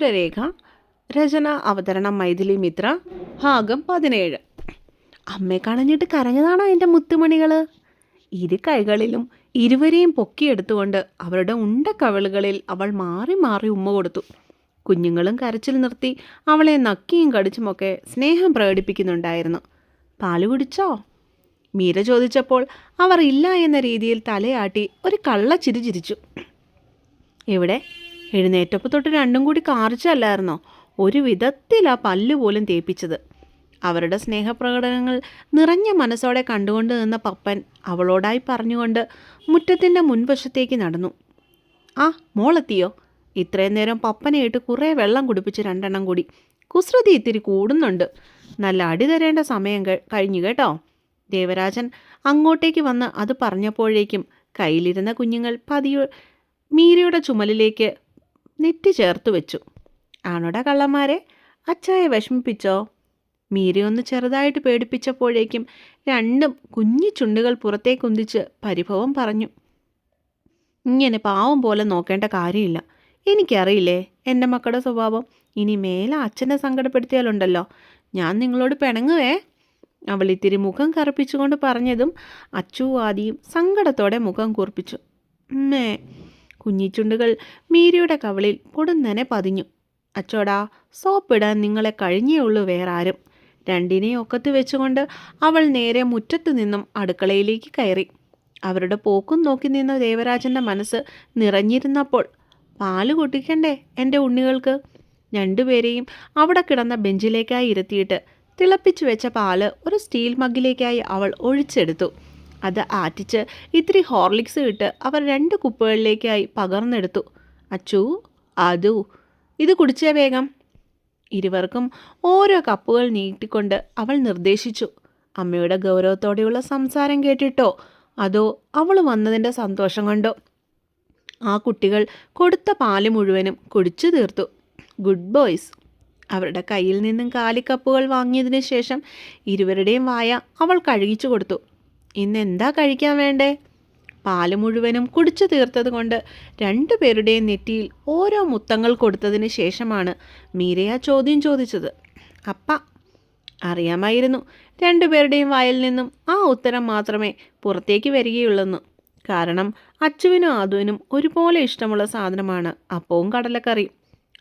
സിന്ദൂരരേഖ രചന അവതരണം മൈഥിലി മിത്ര ഭാഗം പതിനേഴ്. അമ്മയെ കളഞ്ഞിട്ട് കരഞ്ഞതാണോ എന്റെ മുത്തുമണികൾ ഇരു കൈകളിലും ഇരുവരെയും പൊക്കിയെടുത്തുകൊണ്ട് അവരുടെ ഉണ്ട കവിളുകളിൽ അവൾ മാറി മാറി ഉമ്മ കൊടുത്തു. കുഞ്ഞുങ്ങളും കരച്ചിൽ നിർത്തി അവളെ നക്കിയും കടിച്ചുമൊക്കെ സ്നേഹം പ്രകടിപ്പിക്കുന്നുണ്ടായിരുന്നു. പാൽ കുടിച്ചോ? മീര ചോദിച്ചപ്പോൾ അവർ ഇല്ല എന്ന രീതിയിൽ തലയാട്ടി ഒരു കള്ളച്ചിരി ചിരിച്ചു. എവിടെ? എഴുന്നേറ്റപ്പോൾ തൊട്ട് രണ്ടും കൂടി കാർച്ചല്ലായിരുന്നോ ഒരു വിധത്തിൽ ആ പല്ല് പോലും തേപ്പിച്ചത്. അവരുടെ സ്നേഹപ്രകടനങ്ങൾ നിറഞ്ഞ മനസ്സോടെ കണ്ടുകൊണ്ട് നിന്ന പപ്പൻ അവളോടായി പറഞ്ഞുകൊണ്ട് മുറ്റത്തിന്റെ മുൻവശത്തേക്ക് നടന്നു. ആ മോളെത്തിയോ? ഇത്രയും നേരം പപ്പനെയിട്ട് കുറേ വെള്ളം കുടിപ്പിച്ച് രണ്ടെണ്ണം കൂടി. കുസൃതി ഇത്തിരി കൂടുന്നുണ്ട്. നല്ല അടി തരേണ്ട സമയം കഴി- കഴിഞ്ഞു കേട്ടോ. ദേവരാജൻ അങ്ങോട്ടേക്ക് വന്ന് അത് പറഞ്ഞപ്പോഴേക്കും കയ്യിലിരുന്ന കുഞ്ഞുങ്ങൾ പതിയോ മീരയുടെ ചുമലിലേക്ക് നെറ്റി ചേർത്ത് വെച്ചു. ആണോടാ കള്ളന്മാരെ? അച്ചായെ വിഷമിപ്പിച്ചോ? മീരയൊന്ന് ചെറുതായിട്ട് പേടിപ്പിച്ചപ്പോഴേക്കും രണ്ടും കുഞ്ഞു ചുണ്ടുകൾ പുറത്തേക്ക് പുറത്തേക്കുന്തിച്ച് പരിഭവം പറഞ്ഞു. ഇങ്ങനെ പാവം പോലെ നോക്കേണ്ട കാര്യമില്ല. എനിക്കറിയില്ലേ എന്റെ മക്കളുടെ സ്വഭാവം. ഇനി മേലെ അച്ഛനെ സങ്കടപ്പെടുത്തിയാലുണ്ടല്ലോ. ഞാൻ നിങ്ങളോട് പിണങ്ങുവേ. അവൾ ഇത്തിരി മുഖം കറുപ്പിച്ചുകൊണ്ട് പറഞ്ഞതും അച്ചുവാദിയും സങ്കടത്തോടെ മുഖം കൂർപ്പിച്ചു ഉമ്മേ കുഞ്ഞിച്ചുണ്ടുകൾ മീരയുടെ കവളിൽ കൊടുന്നനെ പതിഞ്ഞു. അച്ചോടാ സോപ്പിടാൻ നിങ്ങളെ കഴിഞ്ഞേ ഉള്ളൂ വേറെ ആരും രണ്ടിനെയും ഒക്കത്ത് വെച്ചുകൊണ്ട് അവൾ നേരെ മുറ്റത്തു നിന്നും അടുക്കളയിലേക്ക് കയറി. അവരുടെ പോക്കും നോക്കി നിന്ന ദേവരാജന്റെ മനസ്സ് നിറഞ്ഞിരുന്നപ്പോൾ പാൽ കൊട്ടിക്കണ്ടേ എന്റെ ഉണ്ണികൾക്ക് രണ്ടുപേരെയും അവിടെ കിടന്ന ബെഞ്ചിലേക്കായി ഇരുത്തിയിട്ട് തിളപ്പിച്ചു വെച്ച പാൽ ഒരു സ്റ്റീൽ മഗ്ഗിലേക്കായി അവൾ ഒഴിച്ചെടുത്തു. അത് ആറ്റിച്ച് ഇത്തിരി ഹോർലിക്സ് ഇട്ട് അവർ രണ്ട് കുപ്പുകളിലേക്കായി പകർന്നെടുത്തു. അച്ചു അതു ഇത് കുടിച്ചേ വേഗം. ഇരുവർക്കും ഓരോ കപ്പുകൾ നീട്ടിക്കൊണ്ട് അവൾ നിർദ്ദേശിച്ചു. അമ്മയുടെ ഗൗരവത്തോടെയുള്ള സംസാരം കേട്ടിട്ടോ? അതോ അവൾ വന്നതിന്റെ സന്തോഷം കൊണ്ടോ? ആ കുട്ടികൾ കൊടുത്ത പാൽ മുഴുവനും കുടിച്ചു തീർത്തു. Good boys. അവരുടെ കയ്യിൽ നിന്നും കാലിക്കപ്പുകൾ വാങ്ങിയതിന് ശേഷം ഇരുവരുടെയും വായ അവൾ കഴുകിച്ചു കൊടുത്തു. ഇന്ന് എന്താ കഴിക്കാൻ വേണ്ടേ? പാൽ മുഴുവനും കുടിച്ചു തീർത്തത് കൊണ്ട് രണ്ടുപേരുടെയും നെറ്റിയിൽ ഓരോ മുത്തങ്ങൾ കൊടുത്തതിന് ശേഷമാണ് മീരയ ചോദ്യം ചോദിച്ചത്. അപ്പ അറിയാമായിരുന്നു രണ്ടുപേരുടെയും വായിൽ നിന്നും ആ ഉത്തരം മാത്രമേ പുറത്തേക്ക് വരികയുള്ളെന്ന്. കാരണം അച്ചുവിനും ആദുവിനും ഒരുപോലെ ഇഷ്ടമുള്ള സാധനമാണ് അപ്പവും കടലക്കറിയും.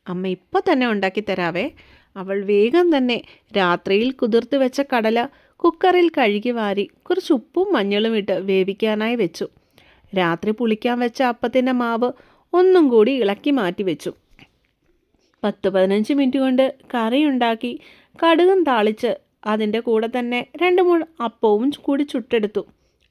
അമ്മ ഇപ്പം തന്നെ ഉണ്ടാക്കി തരാവേ. അവൾ വേഗം തന്നെ രാത്രിയിൽ കുതിർത്ത് വെച്ച കടല കുക്കറിൽ കഴുകി വാരി കുറച്ച് ഉപ്പും മഞ്ഞളും ഇട്ട് വേവിക്കാനായി വെച്ചു. രാത്രി പുളിക്കാൻ വെച്ച അപ്പത്തിന്റെ മാവ് ഒന്നും കൂടി ഇളക്കി മാറ്റി വെച്ചു. പത്ത് പതിനഞ്ച് മിനിറ്റ് കൊണ്ട് കറിയുണ്ടാക്കി കടുകും താളിച്ച് അതിന്റെ കൂടെ തന്നെ രണ്ട് മൂന്ന് അപ്പവും കൂടി ചുട്ടെടുത്തു.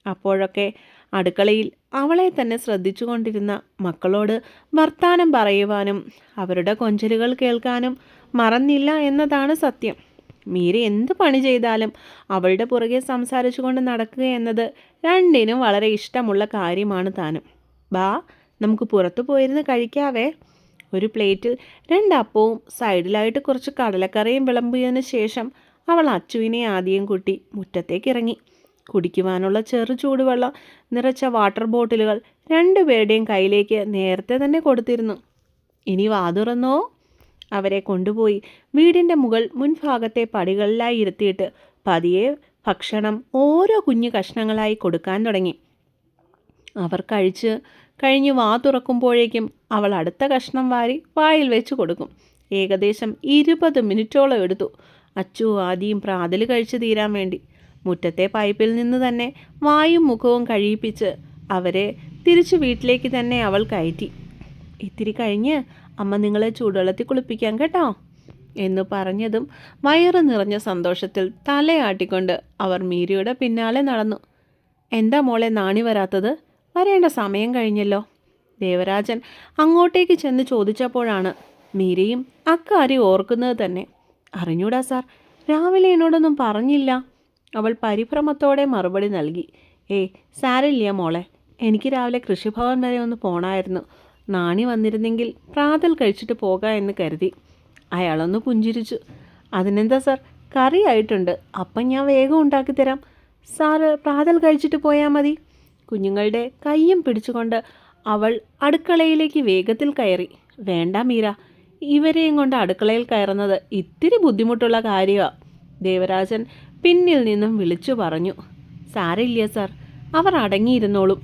അപ്പോഴൊക്കെ അടുക്കളയിൽ അവളെ തന്നെ ശ്രദ്ധിച്ചു കൊണ്ടിരുന്ന മക്കളോട് വർത്താനം പറയുവാനും അവരുടെ കൊഞ്ചലുകൾ കേൾക്കാനും മറന്നില്ല എന്നതാണ് സത്യം. മീര എന്ത് പണി ചെയ്താലും അവളുടെ പുറകെ സംസാരിച്ചു കൊണ്ട് നടക്കുക എന്നത് രണ്ടിനും വളരെ ഇഷ്ടമുള്ള കാര്യമാണ് താനും. ബാ നമുക്ക് പുറത്തു പോയിരുന്ന് കഴിക്കാവേ. ഒരു പ്ലേറ്റിൽ രണ്ടപ്പവും സൈഡിലായിട്ട് കുറച്ച് കടലക്കറിയും വിളമ്പിയതിനു ശേഷം അവൾ അച്ചുവിനെ ആദ്യം കൂട്ടി മുറ്റത്തേക്ക് ഇറങ്ങി കുടിക്കുവാനുള്ള ചെറു ചൂടുവെള്ളം നിറച്ച വാട്ടർ ബോട്ടിലുകൾ രണ്ടുപേരുടെയും കയ്യിലേക്ക് നേരത്തെ തന്നെ കൊടുത്തിരുന്നു. ഇനി വാതുറന്നോ? അവരെ കൊണ്ടുപോയി വീടിന്റെ മുകൾ മുൻഭാഗത്തെ പടികളിലായി ഇരുത്തിയിട്ട് പതിയെ ഭക്ഷണം ഓരോ കുഞ്ഞു കഷ്ണങ്ങളായി കൊടുക്കാൻ തുടങ്ങി. അവർ കഴിച്ച് കഴിഞ്ഞ് വാ തുറക്കുമ്പോഴേക്കും അവൾ അടുത്ത കഷ്ണം വാരി വായിൽ വെച്ച് കൊടുക്കും. ഏകദേശം ഇരുപത് മിനിറ്റോളം എടുത്തു. അച്ചു ആദ്യം പ്രാതൽ കഴിച്ച് തീരാൻ വേണ്ടി. മുറ്റത്തെ പൈപ്പിൽ നിന്ന് തന്നെ വായും മുഖവും കഴിയിപ്പിച്ച് അവരെ തിരിച്ചു വീട്ടിലേക്ക് തന്നെ അവൾ കയറ്റി. ഇത്തിരി കഴിഞ്ഞ് അമ്മ നിങ്ങളെ ചൂടുവെള്ളത്തിൽ കുളിപ്പിക്കാം കേട്ടോ എന്ന് പറഞ്ഞതും വയറ് നിറഞ്ഞ സന്തോഷത്തിൽ തലയാട്ടിക്കൊണ്ട് അവർ മീരയുടെ പിന്നാലെ നടന്നു. എന്താ മോളെ നാണി വരാത്തത്? വരേണ്ട സമയം കഴിഞ്ഞല്ലോ. ദേവരാജൻ അങ്ങോട്ടേക്ക് ചെന്ന് ചോദിച്ചപ്പോഴാണ് മീരയും അക്കാര്യം ഓർക്കുന്നത് തന്നെ. അറിഞ്ഞൂടാ സാർ രാവിലെ എന്നോടൊന്നും പറഞ്ഞില്ല. അവൾ പരിഭ്രമത്തോടെ മറുപടി നൽകി. ഏയ് സാരില്ല മോളെ എനിക്ക് രാവിലെ കൃഷിഭവൻ വരെ ഒന്ന് പോണായിരുന്നു. നാണി വന്നിരുന്നെങ്കിൽ പ്രാതൽ കഴിച്ചിട്ട് പോകാം എന്ന് കരുതി. അയാളൊന്ന് പുഞ്ചിരിച്ചു. അതിനെന്താ സാർ? കറി ആയിട്ടുണ്ട്. അപ്പം ഞാൻ വേഗം ഉണ്ടാക്കി തരാം. സാറ് പ്രാതൽ കഴിച്ചിട്ട് പോയാൽ മതി. കുഞ്ഞുങ്ങളുടെ കയ്യും പിടിച്ചുകൊണ്ട് അവൾ അടുക്കളയിലേക്ക് വേഗത്തിൽ കയറി. വേണ്ട മീര ഇവരെയും കൊണ്ട് അടുക്കളയിൽ കയറുന്നത് ഇത്തിരി ബുദ്ധിമുട്ടുള്ള കാര്യമാണ് ദേവരാജൻ പിന്നിൽ നിന്നും വിളിച്ചു പറഞ്ഞു. സാരമില്ല സാർ അവർ അടങ്ങിയിരുന്നോളും.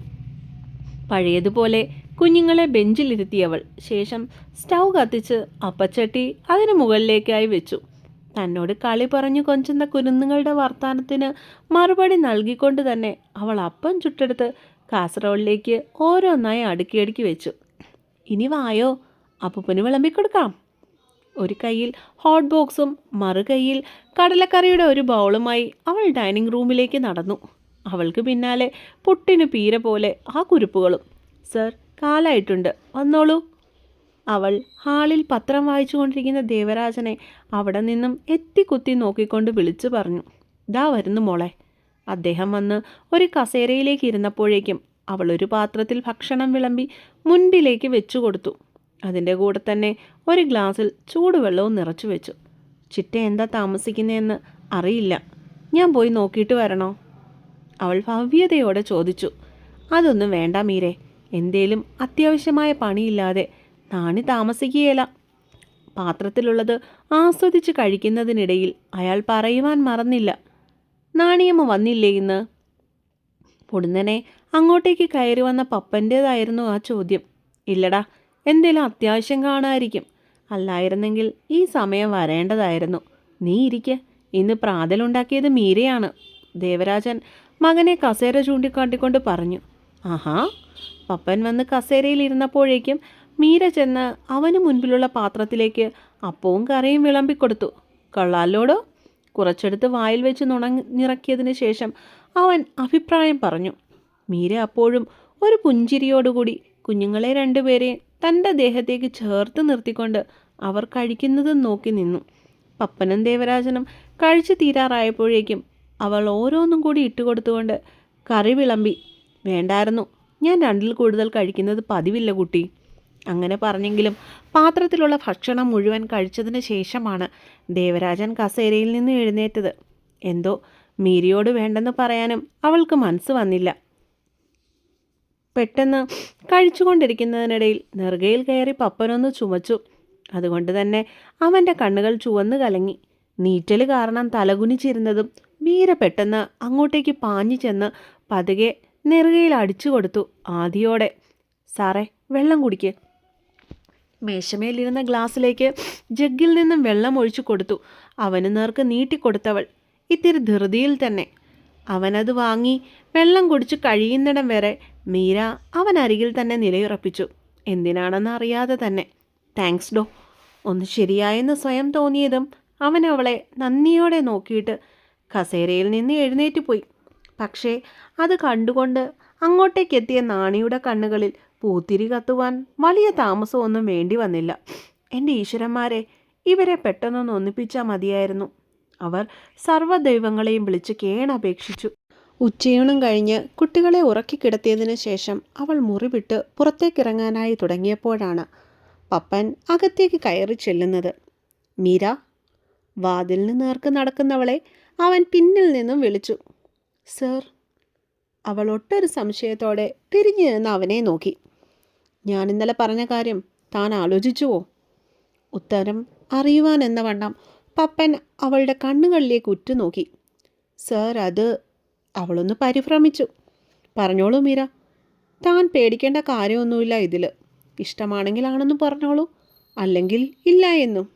പഴയതുപോലെ കുഞ്ഞുങ്ങളെ ബെഞ്ചിലിരുത്തിയവൾ ശേഷം സ്റ്റൗ കത്തിച്ച് അപ്പച്ചട്ടി അതിന് മുകളിലേക്കായി വെച്ചു. തന്നോട് കളി പറഞ്ഞു കൊഞ്ചുന്ന കുരുന്നുങ്ങളുടെ വർത്താനത്തിന് മറുപടി നൽകിക്കൊണ്ട് തന്നെ അവൾ അപ്പം ചുട്ടെടുത്ത് കാസറോളിലേക്ക് ഓരോന്നായി അടുക്കി അടുക്കി വെച്ചു. ഇനി വായോ? അപ്പൂപ്പന് വിളമ്പിക്കൊടുക്കാം. ഒരു കയ്യിൽ ഹോട്ട് ബോക്സും മറുകൈയിൽ കടലക്കറിയുടെ ഒരു ബൗളുമായി അവൾ ഡൈനിങ് റൂമിലേക്ക് നടന്നു. അവൾക്ക് പിന്നാലെ പുട്ടിന് പീര പോലെ ആ കുരുപ്പുകളും. സർ കാലായിട്ടുണ്ട്. വന്നോളൂ. അവൾ ഹാളിൽ പത്രം വായിച്ചുകൊണ്ടിരിക്കുന്ന ദേവരാജനെ അവിടെ നിന്നും എത്തിക്കുത്തി നോക്കിക്കൊണ്ട് വിളിച്ചു പറഞ്ഞു. ദാ വരുന്നു മോളെ. അദ്ദേഹം വന്ന് ഒരു കസേരയിലേക്ക് ഇരുന്നപ്പോഴേക്കും അവൾ ഒരു പാത്രത്തിൽ ഭക്ഷണം വിളമ്പി മുൻപിലേക്ക് വെച്ചു കൊടുത്തു. അതിന്റെ കൂടെ തന്നെ ഒരു ഗ്ലാസ്സിൽ ചൂടുവെള്ളവും നിറച്ചു വെച്ചു. ചിറ്റ എന്താ താമസിക്കുന്നതെന്ന് അറിയില്ല. ഞാൻ പോയി നോക്കിയിട്ട് വരണോ? അവൾ ഭവ്യതയോടെ ചോദിച്ചു. അതൊന്നും വേണ്ട മീരെ. എന്തേലും അത്യാവശ്യമായ പണിയില്ലാതെ നാണി താമസിക്കുകയില്ല. പാത്രത്തിലുള്ളത് ആസ്വദിച്ച് കഴിക്കുന്നതിനിടയിൽ അയാൾ പറയുവാൻ മറന്നില്ല. നാണിയമ്മ വന്നില്ലേ ഇന്ന്? പൊടുന്നനെ അങ്ങോട്ടേക്ക് കയറി വന്ന പപ്പന്റേതായിരുന്നു ആ ചോദ്യം. ഇല്ലടാ എന്തേലും അത്യാവശ്യം കാണായിരിക്കും അല്ലായിരുന്നെങ്കിൽ ഈ സമയം വരേണ്ടതായിരുന്നു. നീ ഇരിക്കെ. ഇന്ന് പ്രാതലുണ്ടാക്കിയത് മീരയാണ്. ദേവരാജൻ മകനെ കസേര ചൂണ്ടിക്കാട്ടിക്കൊണ്ട് പറഞ്ഞു. ആഹാ പപ്പൻ വന്ന് കസേരയിൽ ഇരുന്നപ്പോഴേക്കും മീര ചെന്ന് അവന് മുൻപിലുള്ള പാത്രത്തിലേക്ക് അപ്പവും കറിയും വിളമ്പിക്കൊടുത്തു. കൊള്ളാലോടോ കുറച്ചെടുത്ത് വായിൽ വെച്ച് നുണങ്ങിറക്കിയതിന് ശേഷം അവൻ അഭിപ്രായം പറഞ്ഞു. മീര അപ്പോഴും ഒരു പുഞ്ചിരിയോടുകൂടി കുഞ്ഞുങ്ങളെ രണ്ടുപേരെ തന്റെ ദേഹത്തേക്ക് ചേർത്ത് നിർത്തിക്കൊണ്ട് അവർ കഴിക്കുന്നതും നോക്കി നിന്നു. പപ്പനും ദേവരാജനും കഴിച്ചു തീരാറായപ്പോഴേക്കും അവൾ ഓരോന്നും കൂടി ഇട്ടുകൊടുത്തുകൊണ്ട് കറി വിളമ്പി. വേണ്ടായിരുന്നു ഞാൻ രണ്ടിൽ കൂടുതൽ കഴിക്കുന്നത് പതിവില്ല കുട്ടി. അങ്ങനെ പറഞ്ഞെങ്കിലും പാത്രത്തിലുള്ള ഭക്ഷണം മുഴുവൻ കഴിച്ചതിന് ശേഷമാണ് ദേവരാജൻ കസേരയിൽ നിന്ന് എഴുന്നേറ്റത്. എന്തോ മീരിയോട് വേണ്ടെന്ന് പറയാനും അവൾക്ക് മനസ്സ് വന്നില്ല. പെട്ടെന്ന് കഴിച്ചുകൊണ്ടിരിക്കുന്നതിനിടയിൽ നെറുകയിൽ കയറി പപ്പനൊന്ന് ചുമച്ചു. അതുകൊണ്ട് തന്നെ അവന്റെ കണ്ണുകൾ ചുവന്നു കലങ്ങി. നീറ്റൽ കാരണം തലകുനിച്ചിരുന്നതും മീര പെട്ടെന്ന് അങ്ങോട്ടേക്ക് പാഞ്ഞു ചെന്ന് പതുകെ നെറുകയിൽ അടിച്ചു കൊടുത്തു ആദിയോടെ സാറേ വെള്ളം കുടിക്ക്. മേശമേലിരുന്ന ഗ്ലാസ്സിലേക്ക് ജഗ്ഗിൽ നിന്നും വെള്ളം ഒഴിച്ചു കൊടുത്തു. അവന് നേർക്ക് നീട്ടിക്കൊടുത്തവൾ ഇത്തിരി ധൃതിയിൽ തന്നെ. അവനത് വാങ്ങി വെള്ളം കുടിച്ചു കഴിയുന്നിടം വരെ മീര അവൻ അരികിൽ തന്നെ നിലയുറപ്പിച്ചു. എന്തിനാണെന്ന് അറിയാതെ തന്നെ. താങ്ക്സ് ഡോ. ഒന്ന് ശരിയായെന്ന് സ്വയം തോന്നിയതും അവൻ അവളെ നന്ദിയോടെ നോക്കിയിട്ട് കസേരയിൽ നിന്ന് എഴുന്നേറ്റ് പോയി. പക്ഷേ അത് കണ്ടുകൊണ്ട് അങ്ങോട്ടേക്കെത്തിയ നാണിയുടെ കണ്ണുകളിൽ പൂത്തിരി കത്തുവാൻ വലിയ താമസമൊന്നും വേണ്ടി വന്നില്ല. എന്റെ ഈശ്വരന്മാരെ ഇവരെ പെട്ടെന്നൊന്ന് ഒന്നിപ്പിച്ചാൽ മതിയായിരുന്നു. അവർ സർവദൈവങ്ങളെയും വിളിച്ച് കേണപേക്ഷിച്ചു. ഉച്ചയൂണും കഴിഞ്ഞ് കുട്ടികളെ ഉറക്കിക്കിടത്തിയതിന് ശേഷം അവൾ മുറിവിട്ട് പുറത്തേക്കിറങ്ങാനായി തുടങ്ങിയപ്പോഴാണ് പപ്പൻ അകത്തേക്ക് കയറി ചെല്ലുന്നത്. മീര വാതിലിന് നേർക്ക് നടക്കുന്നവളെ അവൻ പിന്നിൽ നിന്നും വിളിച്ചു. സർ അവൾ ഒട്ടൊരു സംശയത്തോടെ തിരിഞ്ഞു നിന്ന് അവനെ നോക്കി. ഞാൻ ഇന്നലെ പറഞ്ഞ കാര്യം താൻ ആലോചിച്ചുവോ? ഉത്തരം അറിയുവാൻ എന്ന വണ്ണം പപ്പൻ അവളുടെ കണ്ണുകളിലേക്ക് ഉറ്റുനോക്കി. സർ അത് അവളൊന്ന് പരിഭ്രമിച്ചു. പറഞ്ഞോളൂ മീര. താൻ പേടിക്കേണ്ട കാര്യമൊന്നുമില്ല ഇതിൽ ഇഷ്ടമാണെങ്കിലാണെന്ന് പറഞ്ഞോളൂ അല്ലെങ്കിൽ ഇല്ല എന്നും.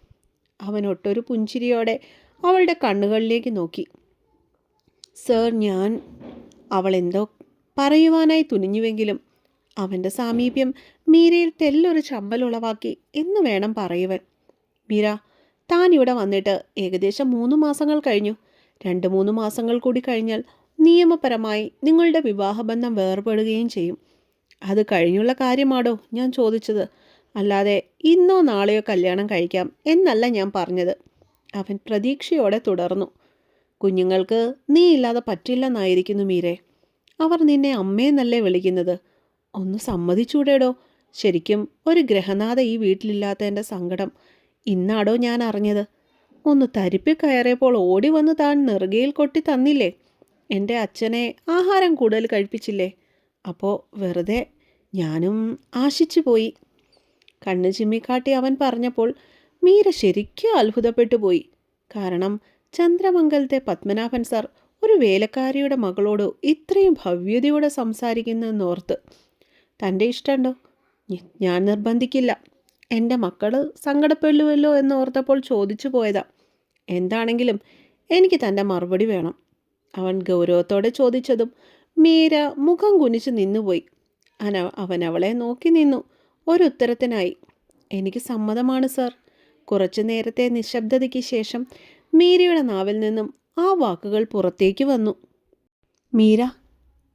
അവൻ ഒട്ടൊരു പുഞ്ചിരിയോടെ അവളുടെ കണ്ണുകളിലേക്ക് നോക്കി. സർ ഞാൻ അവൾ എന്തോ പറയുവാനായി തുനിഞ്ഞുവെങ്കിലും അവന്റെ സാമീപ്യം മീരയിൽ തെല്ലൊരു ചമ്പലുളവാക്കി എന്ന് വേണം പറയുവൻ. മീര താൻ ഇവിടെ വന്നിട്ട് ഏകദേശം മൂന്ന് മാസങ്ങൾ കഴിഞ്ഞു. രണ്ട് മൂന്ന് മാസങ്ങൾ കൂടി കഴിഞ്ഞാൽ നിയമപരമായി നിങ്ങളുടെ വിവാഹബന്ധം വേർപെടുകയും ചെയ്യും. അത് കഴിഞ്ഞുള്ള കാര്യമാടോ ഞാൻ ചോദിച്ചത്? അല്ലാതെ ഇന്നോ നാളെയോ കല്യാണം കഴിക്കാം എന്നല്ല ഞാൻ പറഞ്ഞത്. അവൻ പ്രതീക്ഷയോടെ തുടർന്നു. കുഞ്ഞുങ്ങൾക്ക് നീ ഇല്ലാതെ പറ്റില്ലെന്നായിരിക്കുന്നു മീരെ. അവർ നിന്നെ അമ്മയെന്നല്ലേ വിളിക്കുന്നത്? ഒന്ന് സമ്മതിച്ചൂടേടോ. ശരിക്കും ഒരു ഗ്രഹനാഥ ഈ വീട്ടിലില്ലാത്തതിന്റെ സങ്കടം ഇന്നാടോ ഞാൻ അറിഞ്ഞത്? ഒന്ന് തരിപ്പി കയറിയപ്പോൾ ഓടി വന്ന് താൻ നെറുകയിൽ കൊട്ടി തന്നില്ലേ? എന്റെ അച്ഛനെ ആഹാരം കൂടുതൽ കഴിപ്പിച്ചില്ലേ? അപ്പോൾ വെറുതെ ഞാനും ആശിച്ചു പോയി. കണ്ണ് ചിമ്മിക്കാട്ടി അവൻ പറഞ്ഞപ്പോൾ മീര ശരിക്കും അത്ഭുതപ്പെട്ടു പോയി കാരണം ചന്ദ്രമംഗലത്തെ പത്മനാഭൻ സാർ ഒരു വേലക്കാരിയുടെ മകളോട് ഇത്രയും ഭവ്യതയോടെ സംസാരിക്കുന്നെന്നോർത്ത് തന്റെ ഇഷ്ടമുണ്ടോ ഞാൻ നിർബന്ധിക്കില്ല. എന്റെ മക്കൾ സങ്കടപ്പെടുവല്ലോ എന്നോർത്തപ്പോൾ ചോദിച്ചു പോയതാ. എന്താണെങ്കിലും എനിക്ക് തന്റെ മറുപടി വേണം. അവൻ ഗൗരവത്തോടെ ചോദിച്ചതും മീര മുഖം കുനിച്ച് നിന്നുപോയി. അന അവൻ അവളെ നോക്കി നിന്നു. ഒരു ഉത്തരത്തിനായി എനിക്ക് സമ്മതമാണ് സർ. കുറച്ചു നേരത്തെ നിശബ്ദതയ്ക്ക് ശേഷം മീരയുടെ നാവിൽ നിന്നും ആ വാക്കുകൾ പുറത്തേക്ക് വന്നു. മീര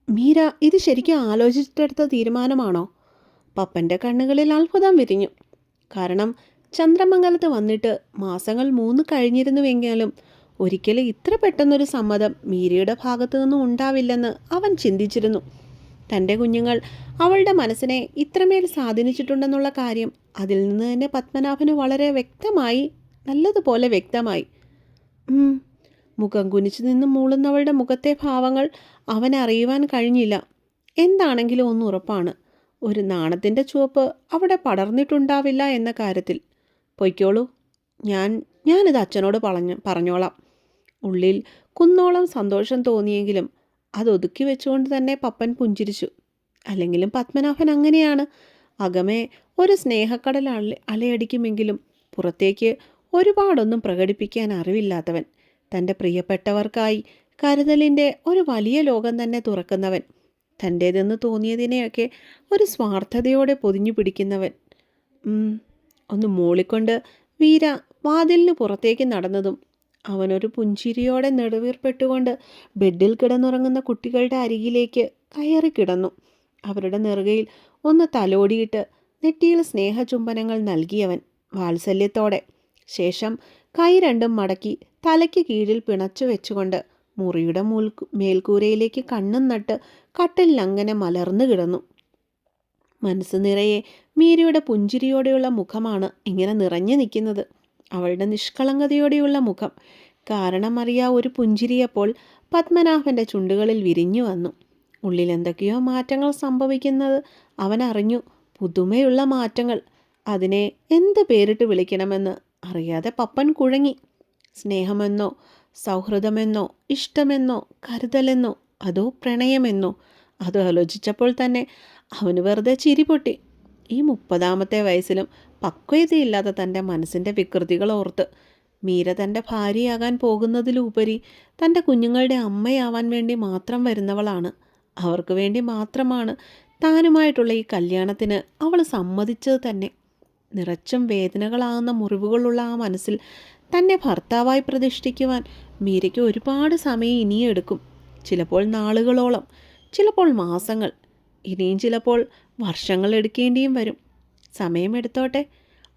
മീര ഇത് ശരിക്കും ആലോചിച്ചെടുത്ത തീരുമാനമാണോ? പപ്പന്റെ കണ്ണുകളിൽ അത്ഭുതം വിരിഞ്ഞു. കാരണം ചന്ദ്രമംഗലത്ത് വന്നിട്ട് മാസങ്ങൾ മൂന്ന് കഴിഞ്ഞിരുന്നുവെങ്കിലും ഒരിക്കലും ഇത്ര പെട്ടെന്നൊരു സമ്മതം മീരയുടെ ഭാഗത്തു നിന്നും ഉണ്ടാവില്ലെന്ന് അവൻ ചിന്തിച്ചിരുന്നു. തന്റെ കുഞ്ഞുങ്ങൾ അവളുടെ മനസ്സിനെ ഇത്രമേൽ സ്വാധീനിച്ചിട്ടുണ്ടെന്നുള്ള കാര്യം അതിൽ നിന്ന് തന്നെ പത്മനാഭന് വളരെ വ്യക്തമായി നല്ലതുപോലെ വ്യക്തമായി. മുഖം കുനിച്ചു നിന്ന് മൂളുന്നവളുടെ മുഖത്തെ ഭാവങ്ങൾ അവനറിയുവാൻ കഴിഞ്ഞില്ല. എന്താണെങ്കിലും ഒന്ന് ഉറപ്പാണ്. ഒരു നാണത്തിന്റെ ചുവപ്പ് അവിടെ പടർന്നിട്ടുണ്ടാവില്ല എന്ന കാര്യത്തിൽ. പൊയ്ക്കോളൂ. ഞാൻ ഞാനിത് അച്ഛനോട് പറഞ്ഞു പറഞ്ഞോളാം. ഉള്ളിൽ കുന്നോളം സന്തോഷം തോന്നിയെങ്കിലും അത് ഒതുക്കി വെച്ചുകൊണ്ട് തന്നെ പപ്പൻ പുഞ്ചിരിച്ചു. അല്ലെങ്കിലും പത്മനാഭൻ അങ്ങനെയാണ്. അകമേ ഒരു സ്നേഹക്കടൽ അല അലയടിക്കുമെങ്കിലും പുറത്തേക്ക് ഒരുപാടൊന്നും പ്രകടിപ്പിക്കാൻ അറിവില്ലാത്തവൻ. തന്റെ പ്രിയപ്പെട്ടവർക്കായി കരുതലിന്റെ ഒരു വലിയ ലോകം തന്നെ തുറക്കുന്നവൻ. തന്റേതെന്ന് തോന്നിയതിനെയൊക്കെ ഒരു സ്വാർത്ഥതയോടെ പൊതിഞ്ഞു പിടിക്കുന്നവൻ. ഒന്ന് മൂളിക്കൊണ്ട് വീര വാതിലിന് പുറത്തേക്ക് നടന്നതും അവനൊരു പുഞ്ചിരിയോടെ നെടുവീർപ്പെട്ടുകൊണ്ട് ബെഡിൽ കിടന്നുറങ്ങുന്ന കുട്ടികളുടെ അരികിലേക്ക് കയറി കിടന്നു. അവരുടെ നെറുകയിൽ ഒന്ന് തലോടിയിട്ട് നെറ്റിയിൽ സ്നേഹചുംബനങ്ങൾ നൽകിയവൻ വാത്സല്യത്തോടെ ശേഷം കൈ രണ്ടും മടക്കി തലയ്ക്ക് കീഴിൽ പിണച്ചു വെച്ചുകൊണ്ട് മുറിയുടെ മൂൽക്കു മേൽക്കൂരയിലേക്ക് കണ്ണും നട്ട് കട്ടിലിൽ അങ്ങനെ മലർന്നു കിടന്നു. മനസ്സ് നിറയെ മീരയുടെ പുഞ്ചിരിയോടെയുള്ള മുഖമാണ് ഇങ്ങനെ നിറഞ്ഞു നിൽക്കുന്നത്. അവളുടെ നിഷ്കളങ്കതയോടെയുള്ള മുഖം. കാരണമറിയാ ഒരു പുഞ്ചിരിയപ്പോൾ പത്മനാഭന്റെ ചുണ്ടുകളിൽ വിരിഞ്ഞു വന്നു. ഉള്ളിൽ എന്തൊക്കെയോ മാറ്റങ്ങൾ സംഭവിക്കുന്നത് അവൻ അറിഞ്ഞു പുതുമയുള്ള മാറ്റങ്ങൾ. അതിനെ എന്ത് പേരിട്ട് വിളിക്കണമെന്ന് അറിയാതെ പപ്പൻ കുഴങ്ങി. സ്നേഹമെന്നോ സൗഹൃദമെന്നോ ഇഷ്ടമെന്നോ കരുതലെന്നോ അതോ പ്രണയമെന്നോ അത് ആലോചിച്ചപ്പോൾ തന്നെ അവന് വെറുതെ ചിരി പൊട്ടി. ഈ മുപ്പതാമത്തെ വയസ്സിലും പക്വതയില്ലാത്ത തന്റെ മനസ്സിന്റെ വികൃതികൾ ഓർത്ത് മീര തന്റെ ഭാര്യയാകാൻ പോകുന്നതിലുപരി തന്റെ കുഞ്ഞുങ്ങളുടെ അമ്മയാവാൻ വേണ്ടി മാത്രം വരുന്നവളാണ്. അവർക്ക് വേണ്ടി മാത്രമാണ് താനുമായിട്ടുള്ള ഈ കല്യാണത്തിന് അവൾ സമ്മതിച്ചത് തന്നെ. നിറച്ചും വേദനകളാകുന്ന മുറിവുകളുള്ള ആ മനസ്സിൽ തന്നെ ഭർത്താവായി പ്രതിഷ്ഠിക്കുവാൻ മീരയ്ക്ക് ഒരുപാട് സമയം ഇനിയും എടുക്കും. ചിലപ്പോൾ നാളുകളോളം ചിലപ്പോൾ മാസങ്ങൾ ഇനിയും ചിലപ്പോൾ വർഷങ്ങൾ എടുക്കേണ്ടിയും വരും. സമയമെടുത്തോട്ടെ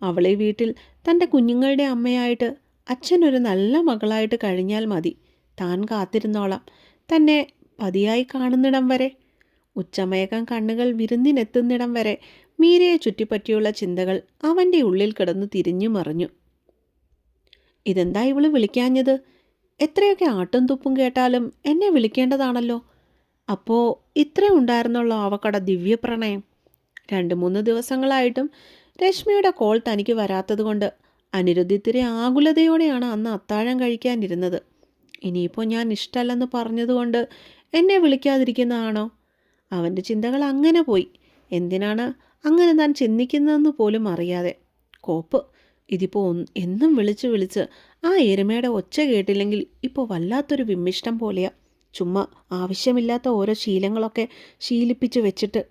അവളെ വീട്ടിൽ തന്റെ കുഞ്ഞുങ്ങളുടെ അമ്മയായിട്ട് അച്ഛനൊരു നല്ല മകളായിട്ട് കഴിഞ്ഞാൽ മതി. താൻ കാത്തിരുന്നോളാം. തന്നെ പതിയായി കാണുന്നിടം വരെ ഉച്ചമയക്കം കണ്ണുകൾ വിരുന്നിനെത്തുന്നിടം വരെ മീരയെ ചുറ്റിപ്പറ്റിയുള്ള ചിന്തകൾ അവന്റെ ഉള്ളിൽ കിടന്ന് തിരിഞ്ഞു മറിഞ്ഞു. ഇതെന്താ ഇവൾ വിളിക്കാഞ്ഞത്? എത്രയൊക്കെ ആട്ടും തുപ്പും കേട്ടാലും എന്നെ വിളിക്കേണ്ടതാണല്ലോ. അപ്പോൾ ഇത്ര ഉണ്ടായിരുന്നുള്ളോ അവക്കട ദിവ്യപ്രണയം. രണ്ട് മൂന്ന് ദിവസങ്ങളായിട്ടും രശ്മിയുടെ കോൾ തനിക്ക് വരാത്തതുകൊണ്ട് അനിരുദ്ധിത്തിരി ആകുലതയോടെയാണ് അന്ന് അത്താഴം കഴിക്കാനിരുന്നത്. ഇനിയിപ്പോൾ ഞാൻ ഇഷ്ടമല്ലെന്ന് പറഞ്ഞതുകൊണ്ട് എന്നെ വിളിക്കാതിരിക്കുന്നതാണോ? അവന്റെ ചിന്തകൾ അങ്ങനെ പോയി. എന്തിനാണ് അങ്ങനെ താൻ ചിന്തിക്കുന്നതെന്ന് പോലും അറിയാതെ. കോപ്പ് ഇതിപ്പോൾ എന്നും വിളിച്ച് വിളിച്ച് ആ എരുമയുടെ ഒച്ച കേട്ടില്ലെങ്കിൽ ഇപ്പോൾ വല്ലാത്തൊരു വിമ്മിഷ്ടം പോലെയാ. ചുമ്മാ ആവശ്യമില്ലാത്ത ഓരോ ശീലങ്ങളൊക്കെ ശീലിപ്പിച്ച് വെച്ചിട്ട്.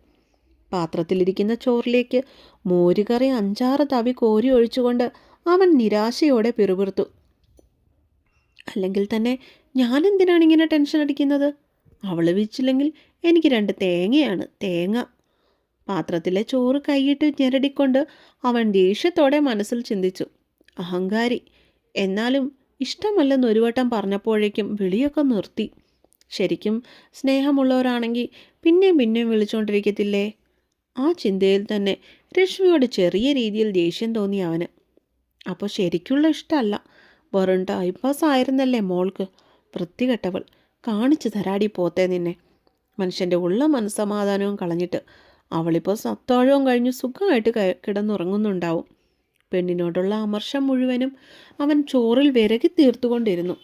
പാത്രത്തിലിരിക്കുന്ന ചോറിലേക്ക് മോരുകറി അഞ്ചാറ് തവി കോരി ഒഴിച്ചുകൊണ്ട് അവൻ നിരാശയോടെ പിറുപിറുത്തു. അല്ലെങ്കിൽ തന്നെ ഞാനെന്തിനാണ് ഇങ്ങനെ ടെൻഷൻ അടിക്കുന്നത്? അവൾ വെച്ചില്ലെങ്കിൽ എനിക്ക് രണ്ട് തേങ്ങയാണ് തേങ്ങ. പാത്രത്തിലെ ചോറ് കൈയിട്ട് ഞെരടിക്കൊണ്ട് അവൻ ദേഷ്യത്തോടെ മനസ്സിൽ ചിന്തിച്ചു. അഹങ്കാരി. എന്നാലും ഇഷ്ടമല്ലെന്ന് ഒരു വട്ടം പറഞ്ഞപ്പോഴേക്കും വിളിയൊക്കെ നിർത്തി. ശരിക്കും സ്നേഹമുള്ളവരാണെങ്കിൽ പിന്നെയും പിന്നെയും വിളിച്ചുകൊണ്ടിരിക്കത്തില്ലേ ആ ചിന്തയിൽ തന്നെ രശ്മിയോട് ചെറിയ രീതിയിൽ ദേഷ്യം തോന്നി അവന്. അപ്പോൾ ശരിക്കുള്ള ഇഷ്ടമല്ല വെറും ടൈപ്പാസ് ആയിരുന്നല്ലേ മോൾക്ക്. വൃത്തികെട്ടവൾ. കാണിച്ചു തരാടി പോത്തേ നിന്നെ. മനുഷ്യന്റെ ഉള്ള മനസ്സമാധാനവും കളഞ്ഞിട്ട് അവളിപ്പോൾ സത്താഴവും കഴിഞ്ഞ് സുഖമായിട്ട് കിടന്നുറങ്ങുന്നുണ്ടാവും. പെണ്ണിനോടുള്ള അമർഷം മുഴുവനും അവൻ ചോറിൽ വിരകി തീർത്തുകൊണ്ടിരുന്നു.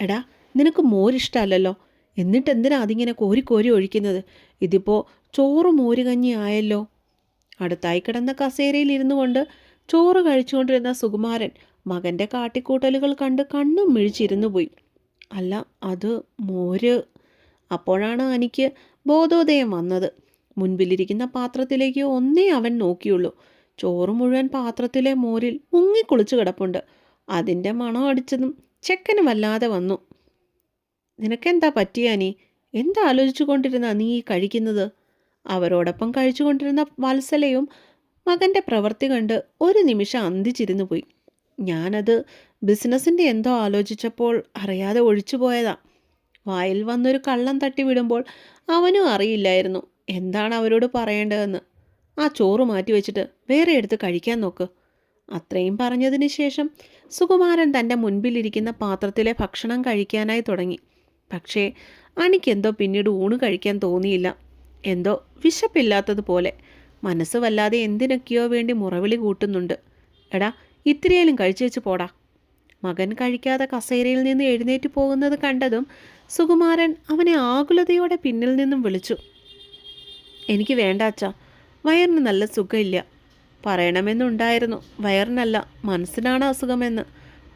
എടാ നിനക്ക് മോരിഷ്ടമല്ലല്ലോ എന്നിട്ട് എന്തിനാ അതിങ്ങനെ കോരി കോരി ഒഴിക്കുന്നത്? ഇതിപ്പോൾ ചോറ് മോരുകഞ്ഞി ആയല്ലോ. അടുത്തായി കിടന്ന കസേരയിൽ ഇരുന്നു കൊണ്ട് ചോറ് കഴിച്ചുകൊണ്ടിരുന്ന സുകുമാരൻ മകന്റെ കാട്ടിക്കൂട്ടലുകൾ കണ്ട് കണ്ണും മിഴിച്ചിരുന്നു പോയി. അല്ല അത് മോര്. അപ്പോഴാണ് എനിക്ക് ബോധോദയം വന്നത്. മുൻപിലിരിക്കുന്ന പാത്രത്തിലേക്ക് ഒന്നേ അവൻ നോക്കിയുള്ളൂ. ചോറ് മുഴുവൻ പാത്രത്തിലെ മോരിൽ മുങ്ങിക്കുളിച്ചു കിടപ്പുണ്ട്. അതിന്റെ മണം അടിച്ചതും ചെക്കന് വല്ലാതെ വന്നു. നിനക്കെന്താ പറ്റിയാനി എന്താ ആലോചിച്ചു കൊണ്ടിരുന്ന നീ ഈ കഴിക്കുന്നത്? അവരോടൊപ്പം കഴിച്ചുകൊണ്ടിരുന്ന വത്സലയും മകന്റെ പ്രവൃത്തി കണ്ട് ഒരു നിമിഷം അന്തിച്ചിരുന്നു പോയി. ഞാനത് ബിസിനസ്സിന്റെ എന്തോ ആലോചിച്ചപ്പോൾ അറിയാതെ ഒഴിച്ചു പോയതാ വായിൽ വന്നൊരു കള്ളം തട്ടി വിടുമ്പോൾ അവനും അറിയില്ലായിരുന്നു. എന്താണ് അവരോട് പറയേണ്ടതെന്ന്? ആ ചോറ് മാറ്റി വെച്ചിട്ട് വേറെ എടുത്ത് കഴിക്കാൻ നോക്ക്. അത്രയും പറഞ്ഞതിന് ശേഷം സുകുമാരൻ തന്റെ മുൻപിലിരിക്കുന്ന പാത്രത്തിലെ ഭക്ഷണം കഴിക്കാനായി തുടങ്ങി. പക്ഷേ അണിക്കെന്തോ പിന്നീട് ഊണ് കഴിക്കാൻ തോന്നിയില്ല. എന്തോ വിശപ്പില്ലാത്തതുപോലെ. മനസ്സ് വല്ലാതെ എന്തിനൊക്കെയോ വേണ്ടി മുറവിളി കൂട്ടുന്നുണ്ട്. എടാ ഇത്രയേലും കഴിച്ചു വെച്ച് പോടാ. മകൻ കഴിക്കാതെ കസേരയിൽ നിന്ന് എഴുന്നേറ്റ് പോകുന്നത് കണ്ടതും സുകുമാരൻ അവനെ ആകുലതയോടെ പിന്നിൽ നിന്നും വിളിച്ചു. എനിക്ക് വേണ്ട അച്ഛാ. വയറിന് നല്ല സുഖമില്ല. പറയണമെന്നുണ്ടായിരുന്നു. വയറിനല്ല മനസ്സിനാണ് അസുഖമെന്ന്.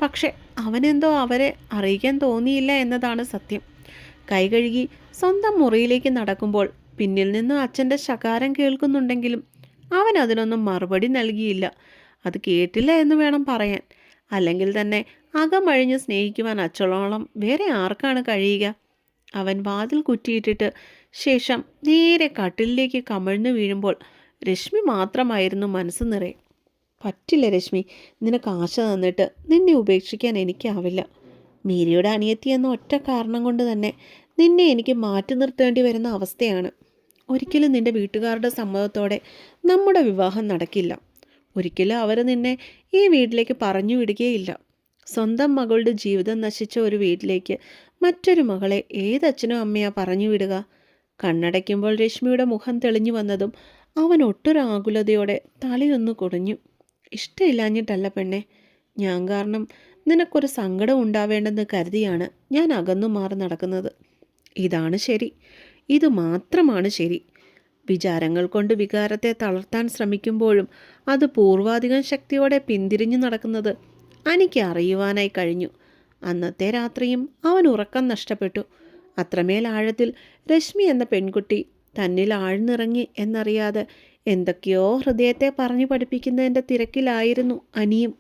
പക്ഷെ അവനെന്തോ അവരെ അറിയിക്കാൻ തോന്നിയില്ല എന്നതാണ് സത്യം. കൈ കഴുകി സ്വന്തം മുറിയിലേക്ക് നടക്കുമ്പോൾ പിന്നിൽ നിന്നും അച്ഛന്റെ ശകാരം കേൾക്കുന്നുണ്ടെങ്കിലും അവൻ അതിനൊന്നും മറുപടി നൽകിയില്ല. അത് കേട്ടില്ല എന്ന് വേണം പറയാൻ. അല്ലെങ്കിൽ തന്നെ അകമഴിഞ്ഞ് സ്നേഹിക്കുവാൻ അച്ചോളം വേറെ ആർക്കാണ് കഴിയുക? അവൻ വാതിൽ കുറ്റിയിട്ടിട്ട് ശേഷം നേരെ കട്ടിലിലേക്ക് കമിഴ്ന്നു വീഴുമ്പോൾ രശ്മി മാത്രമായിരുന്നു മനസ്സ് നിറയെ. പറ്റില്ല രശ്മി നിനക്ക് ആശ തന്നിട്ട് നിന്നെ ഉപേക്ഷിക്കാൻ എനിക്കാവില്ല. മീരയുടെ അനിയത്തി എന്ന ഒറ്റ കാരണം കൊണ്ട് തന്നെ നിന്നെ എനിക്ക് മാറ്റി നിർത്തേണ്ടി വരുന്ന അവസ്ഥയാണ്. ഒരിക്കലും നിന്റെ വീട്ടുകാരുടെ സമ്മതത്തോടെ നമ്മുടെ വിവാഹം നടക്കില്ല. ഒരിക്കലും അവർ നിന്നെ ഈ വീട്ടിലേക്ക് പറഞ്ഞു വിടുകയില്ല. സ്വന്തം മകളുടെ ജീവിതം നശിച്ച ഒരു വീട്ടിലേക്ക് മറ്റൊരു മകളെ ഏതച്ഛനും അമ്മയാ പറഞ്ഞു വിടുക? കണ്ണടയ്ക്കുമ്പോൾ രശ്മിയുടെ മുഖം തെളിഞ്ഞു വന്നതും അവൻ ഒട്ടൊരാകുലതയോടെ തലയൊന്നു കുടഞ്ഞു. ഇഷ്ടമില്ലാഞ്ഞിട്ടല്ല പെണ്ണെ. ഞാൻ കാരണം നിനക്കൊരു സങ്കടം ഉണ്ടാവേണ്ടെന്ന് കരുതിയാണ് ഞാൻ അകന്നു മാറി നടക്കുന്നത്. ഇതാണ് ശരി. ഇത് മാത്രമാണ് ശരി. വിചാരങ്ങൾ കൊണ്ട് വികാരത്തെ തളർത്താൻ ശ്രമിക്കുമ്പോഴും അത് പൂർവാധികം ശക്തിയോടെ പിന്തിരിഞ്ഞു നടക്കുന്നത് എനിക്ക് അറിയുവാനായി കഴിഞ്ഞു. അന്നത്തെ രാത്രിയും അവൻ ഉറക്കം നഷ്ടപ്പെട്ടു. അത്രമേൽ ആഴത്തിൽ രശ്മി എന്ന പെൺകുട്ടി തന്നിൽ ആഴ്ന്നിറങ്ങി എന്നറിയാതെ എന്തൊക്കെയോ ഹൃദയത്തെ പറഞ്ഞു പഠിപ്പിക്കുന്നതിന്റെ തിരക്കിലായിരുന്നു അനിയും.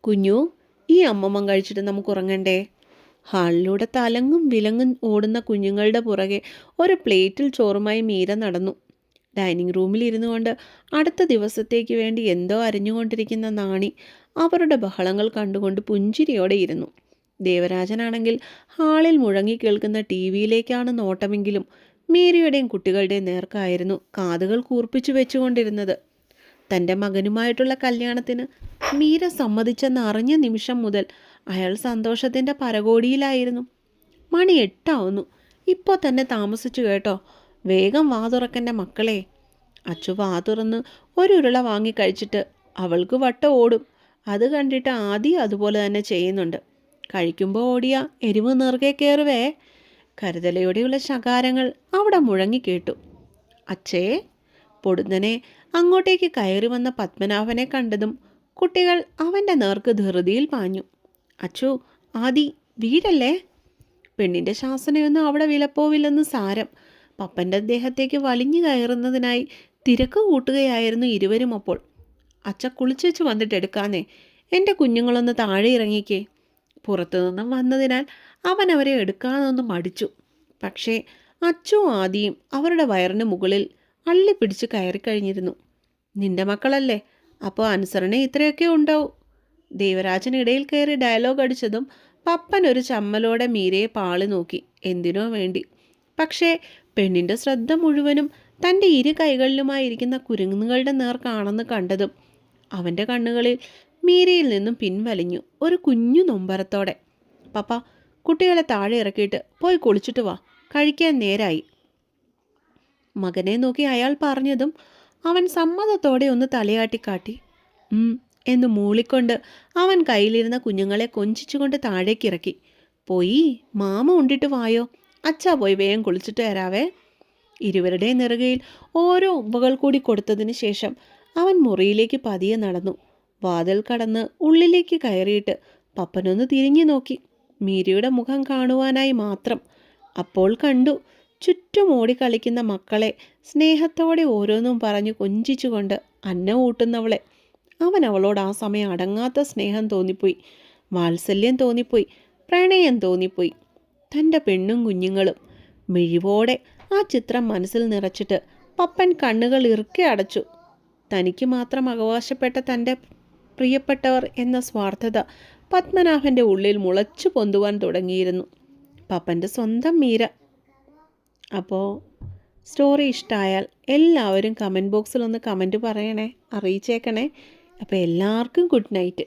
കുഞ്ഞു ഈ അമ്മമ്മം കഴിച്ചിട്ട് നമുക്ക് ഉറങ്ങണ്ടേ? ഹാളിലൂടെ തലങ്ങും വിലങ്ങും ഓടുന്ന കുഞ്ഞുങ്ങളുടെ പുറകെ ഒരു പ്ലേറ്റിൽ ചോറുമായി മീര നടന്നു. ഡൈനിങ് റൂമിൽ ഇരുന്നു കൊണ്ട് അടുത്ത ദിവസത്തേക്ക് വേണ്ടി എന്തോ അരിഞ്ഞുകൊണ്ടിരിക്കുന്ന നാണി അവരുടെ ബഹളങ്ങൾ കണ്ടുകൊണ്ട് പുഞ്ചിരിയോടെ ഇരുന്നു. ദേവരാജനാണെങ്കിൽ ഹാളിൽ മുഴങ്ങി കേൾക്കുന്ന ടി വിയിലേക്കാണ് നോട്ടമെങ്കിലും മേരിയുടെയും കുട്ടികളുടെയും നേർക്കായിരുന്നു കാതുകൾ കൂർപ്പിച്ചു വെച്ചുകൊണ്ടിരുന്നത്. തന്റെ മകനുമായിട്ടുള്ള കല്യാണത്തിന് മീര സമ്മതിച്ചെന്ന് അറിഞ്ഞ നിമിഷം മുതൽ അയാൾ സന്തോഷത്തിന്റെ പരകോടിയിലായിരുന്നു. മണി എട്ടാവുന്നു. ഇപ്പോൾ തന്നെ താമസിച്ചു കേട്ടോ. വേഗം വാ തുറക്കന്റെ മക്കളെ. അച്ചു വാ തുറന്ന് ഒരുരുള വാങ്ങി കഴിച്ചിട്ട് അവൾക്ക് വട്ട ഓടും. അത് കണ്ടിട്ട് ആദ്യം അതുപോലെ തന്നെ ചെയ്യുന്നുണ്ട്. കഴിക്കുമ്പോൾ ഓടിയ എരിവ് നിറകെ കയറുവേ കരുതലയോടെയുള്ള ശകാരങ്ങൾ അവിടെ മുഴങ്ങിക്കേട്ടു അച്ഛേ പൊടുന്നനെ അങ്ങോട്ടേക്ക് കയറി വന്ന പത്മനാഭനെ കണ്ടതും കുട്ടികൾ അവന്റെ നേർക്ക് ധൃതിയിൽ പാഞ്ഞു. അച്ചു ആദി വീടല്ലേ? പെണ്ണിന്റെ ശാസനയൊന്നും അവിടെ വിലപ്പോവില്ലെന്ന് സാരം. പപ്പന്റെ ദേഹത്തേക്ക് വലിഞ്ഞു കയറുന്നതിനായി തിരക്ക് കൂട്ടുകയായിരുന്നു ഇരുവരും അപ്പോൾ. അച്ഛ കുളിച്ചു വന്നിട്ട് എടുക്കാന്നേ. എന്റെ കുഞ്ഞുങ്ങളൊന്ന് താഴെ ഇറങ്ങിക്കേ. പുറത്തു നിന്നും വന്നതിനാൽ അവൻ അവരെ എടുക്കാനൊന്നും മടിച്ചു. പക്ഷേ അച്ചോ ആദിയും അവരുടെ വയറിന് മുകളിൽ അള്ളിപ്പിടിച്ച് കയറിക്കഴിഞ്ഞിരുന്നു. നിന്റെ മക്കളല്ലേ? അപ്പോൾ അനുസരണ ഇത്രയൊക്കെ ഉണ്ടാവും? ദേവരാജൻ ഇടയിൽ കയറി ഡയലോഗ് അടിച്ചതും പപ്പൻ ഒരു ചമ്മലോടെ മീരയെ പാളി നോക്കി. എന്തിനോ വേണ്ടി. പക്ഷേ പെണ്ണിന്റെ ശ്രദ്ധ മുഴുവനും തന്റെ ഇരു കൈകളിലുമായിരിക്കുന്ന കുരുങ്ങുകളുടെ നേർക്കാണെന്ന് കണ്ടതും അവന്റെ കണ്ണുകളിൽ മീരയിൽ നിന്നും പിൻവലിഞ്ഞു ഒരു കുഞ്ഞു നൊമ്പരത്തോടെ. പപ്പ കുട്ടികളെ താഴെ ഇറക്കിയിട്ട് പോയി കുളിച്ചിട്ട് വാ. കഴിക്കാൻ നേരായി. മകനെ നോക്കി അയാൾ പറഞ്ഞതും അവൻ സമ്മതത്തോടെ ഒന്ന് തലയാട്ടിക്കാട്ടി. എന്ന് മൂളിക്കൊണ്ട് അവൻ കയ്യിലിരുന്ന കുഞ്ഞുങ്ങളെ കൊഞ്ചിച്ചുകൊണ്ട് താഴേക്കിറക്കി. പോയി മാമ ഉണ്ടിട്ട് വായോ. അച്ഛാ പോയി വേഗം കുളിച്ചിട്ട് വരാവേ. ഇരുവരുടെയും നെറുകയിൽ ഓരോ ഉമ്മകൾ കൂടി കൊടുത്തതിന് ശേഷം അവൻ മുറിയിലേക്ക് പതിയെ നടന്നു. വാതിൽ കടന്ന് ഉള്ളിലേക്ക് കയറിയിട്ട് പപ്പനൊന്ന് തിരിഞ്ഞു നോക്കി. മീരയുടെ മുഖം കാണുവാനായി മാത്രം. അപ്പോൾ കണ്ടു ചുറ്റും ഓടിക്കളിക്കുന്ന മക്കളെ സ്നേഹത്തോടെ ഓരോന്നും പറഞ്ഞു കൊഞ്ചിച്ചുകൊണ്ട് അന്ന ഊട്ടുന്നവളെ. അവൻ അവളോട് ആ സമയം അടങ്ങാത്ത സ്നേഹം തോന്നിപ്പോയി. വാത്സല്യം തോന്നിപ്പോയി. പ്രണയം തോന്നിപ്പോയി. തന്റെ പെണ്ണും കുഞ്ഞുങ്ങളും മിഴിവോടെ ആ ചിത്രം മനസ്സിൽ നിറച്ചിട്ട് പപ്പൻ കണ്ണുകൾ ഇറുക്കെ അടച്ചു. തനിക്ക് മാത്രം അവകാശപ്പെട്ട തന്റെ പ്രിയപ്പെട്ടവർ എന്ന സ്വാർത്ഥത പത്മനാഭന്റെ ഉള്ളിൽ മുളച്ചു പൊന്തുവാൻ തുടങ്ങിയിരുന്നു. പപ്പന്റെ സ്വന്തം മീര. അപ്പോൾ സ്റ്റോറി ഇഷ്ടമായാൽ എല്ലാവരും കമന്റ് ബോക്സിൽ ഒന്ന് കമന്റ് പറയണേ അറിയിച്ചേക്കണേ. അപ്പോൾ എല്ലാവർക്കും ഗുഡ് നൈറ്റ്